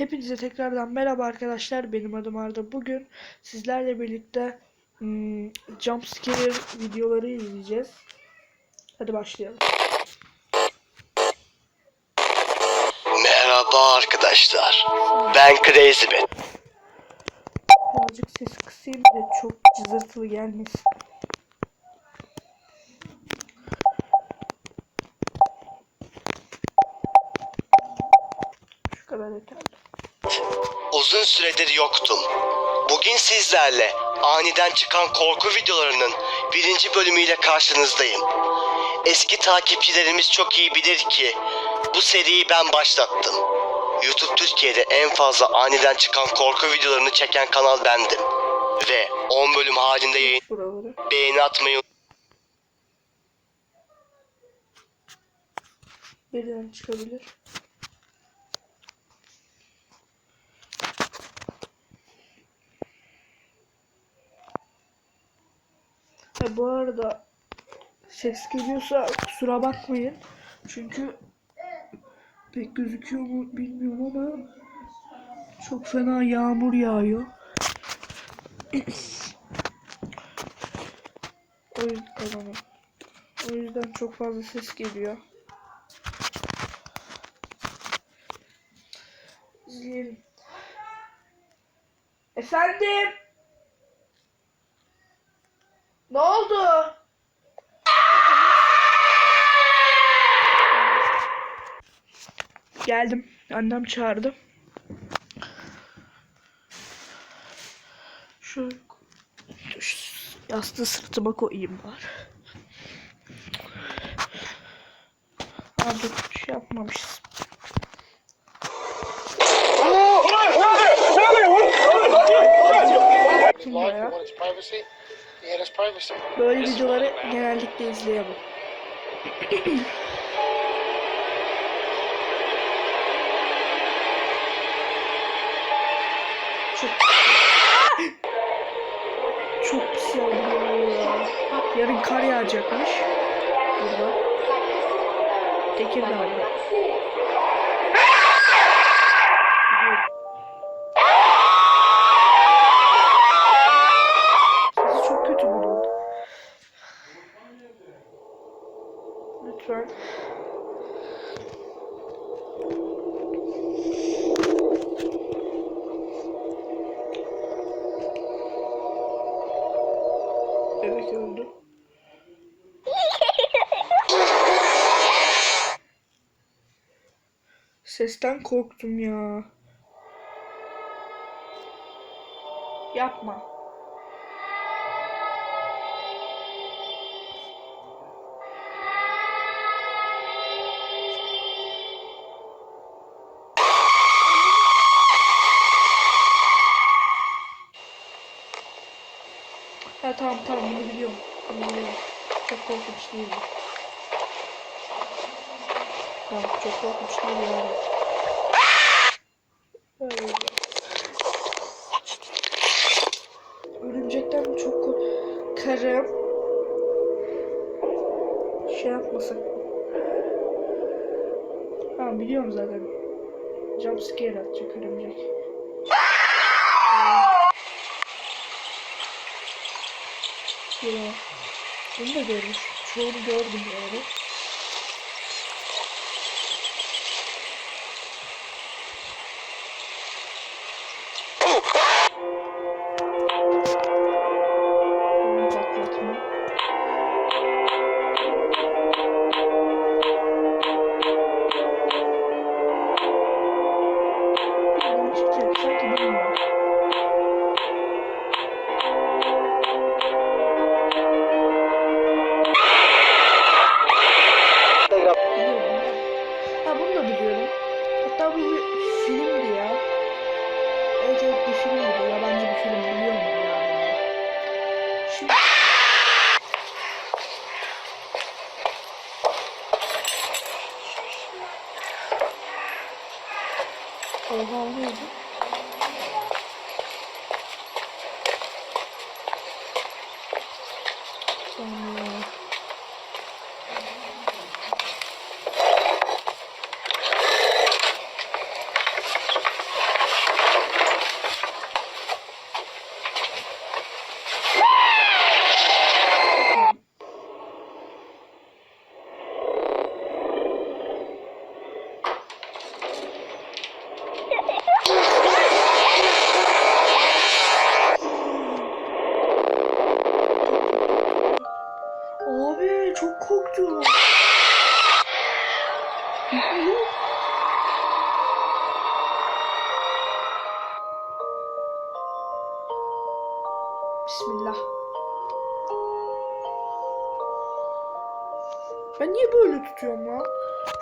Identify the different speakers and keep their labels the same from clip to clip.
Speaker 1: Hepinize tekrardan merhaba arkadaşlar. Benim adım Arda. Bugün sizlerle birlikte hmm, jumpscare videoları izleyeceğiz. Hadi başlayalım.
Speaker 2: Merhaba arkadaşlar. Ben Crazy Man.
Speaker 1: Birazcık ses kısayım da çok cızırtılı gelmesin. Şu kadar yeterli.
Speaker 2: Uzun süredir yoktum. Bugün sizlerle aniden çıkan korku videolarının birinci bölümüyle karşınızdayım. Eski takipçilerimiz çok iyi bilir ki bu seriyi ben başlattım. YouTube Türkiye'de en fazla aniden çıkan korku videolarını çeken kanal bendim. Ve 10 bölüm halinde yayın beğeni atmayı
Speaker 1: Birden çıkabilir. Ha, bu arada ses geliyorsa kusura bakmayın. Çünkü pek gözüküyor mu bilmiyorum ama çok fena yağmur yağıyor. o yüzden, o yüzden çok fazla ses geliyor. İzleyelim. Efendim? Ne oldu? Geldim. Annem çağırdı. Şu şu yastığı sırtıma koyayım dur bir şey yapmamışız. Böyle videoları genellikle izleyemem. Çok Çok pis yağmur ya. Yarın kar yağacakmış. Burada. Tekirdağ'da. Bebek öldü. Sesten korktum ya. Yapma. Ha tamam tamam bunu biliyorum. Bunu biliyorum. Çok korkunç değil. Tamam çok korkunç değil yani. Öyle. Örümcekten çok korkarım. Şey yapmasak. Ha biliyorum zaten. Jumpscare atacak örümcek. Ya. Bunu da görmüş. Çoğunu gördüm yani. Oha o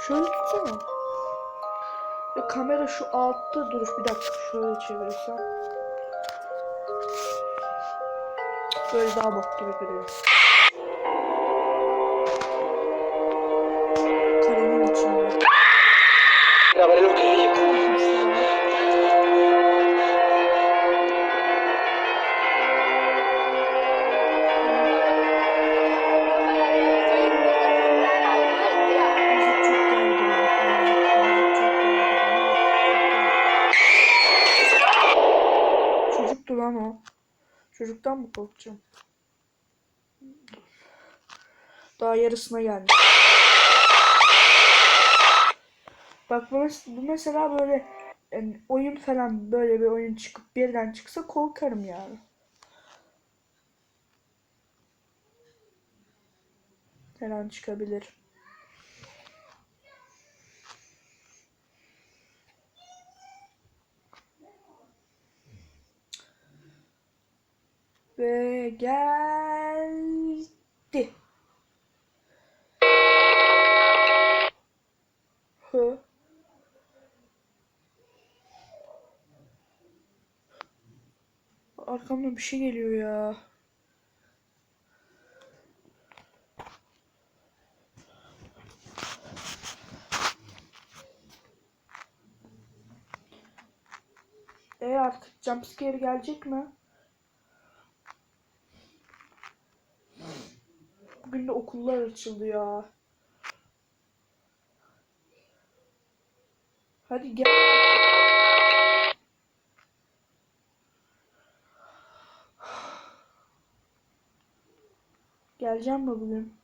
Speaker 1: Şöyle tutsana. Ya kamera şu altta duruş. Bir dakika şöyle çevirirsem. Böyle daha bok gibi duruyor. Karenin içinde. Korkacağım? Daha yarısına geldi. Bak bu, bu mesela böyle yani oyun falan böyle bir oyun çıkıp birden çıksa korkarım yani. Her çıkabilir. Ve geldi. Hı. Arkamdan bir şey geliyor ya. E artık jumpscare gelecek mi? Bugün de okullar açıldı ya. Hadi gel. Geleceğim mi bugün?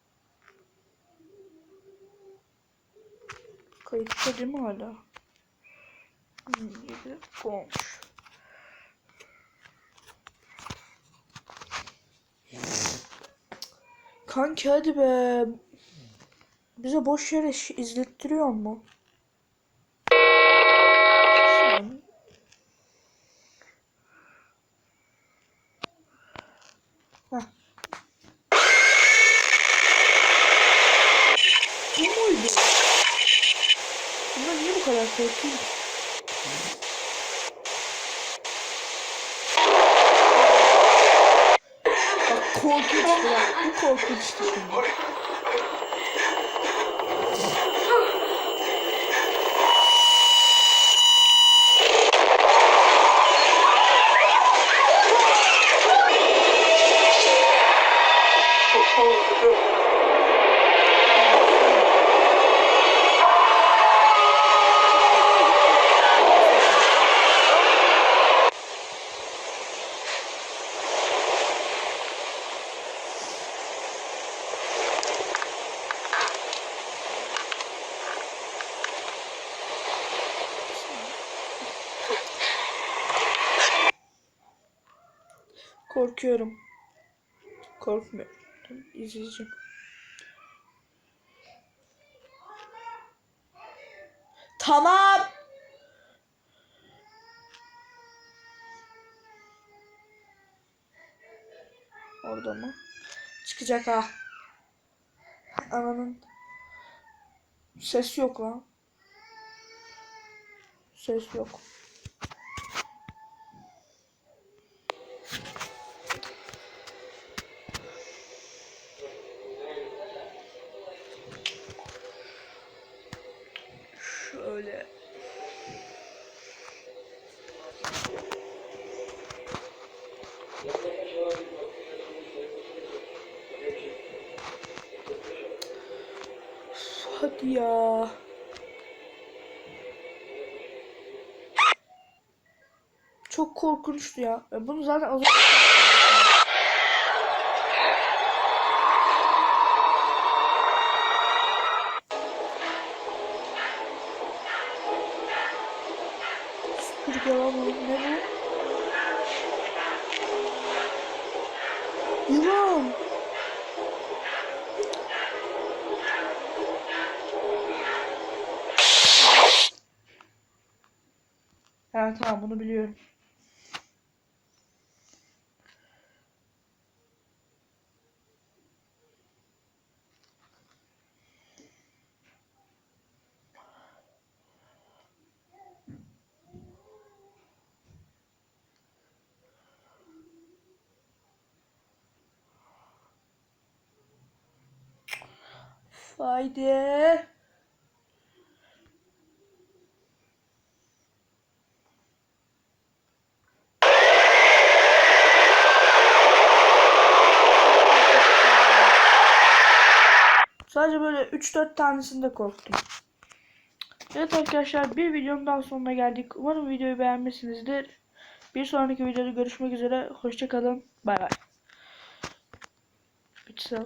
Speaker 1: Kayıtta değil mi hala? Hmm, yedi olmuş. Kanki hadi be. Bize boş yere izlettiriyor mu? Heh. Bu muydu? Bunlar niye bu kadar korkuyor? Bak korkunçtu bak. Bu korkunçtu şimdi. Korkuyorum. Korkmuyorum. İzleyeceğim. Tamam. Orada mı? Çıkacak ha. Ananın. Ses yok lan. Ses yok. Ya. Çok korkunçtu ya. Ya Bunu zaten az önce Tamam bunu biliyorum. Haydi. Sadece böyle 3-4 tanesinde korktum. Evet arkadaşlar bir videonun daha sonuna geldik. Umarım videoyu beğenmişsinizdir. Bir sonraki videoda görüşmek üzere. Hoşçakalın. Bay bay. Bitsel.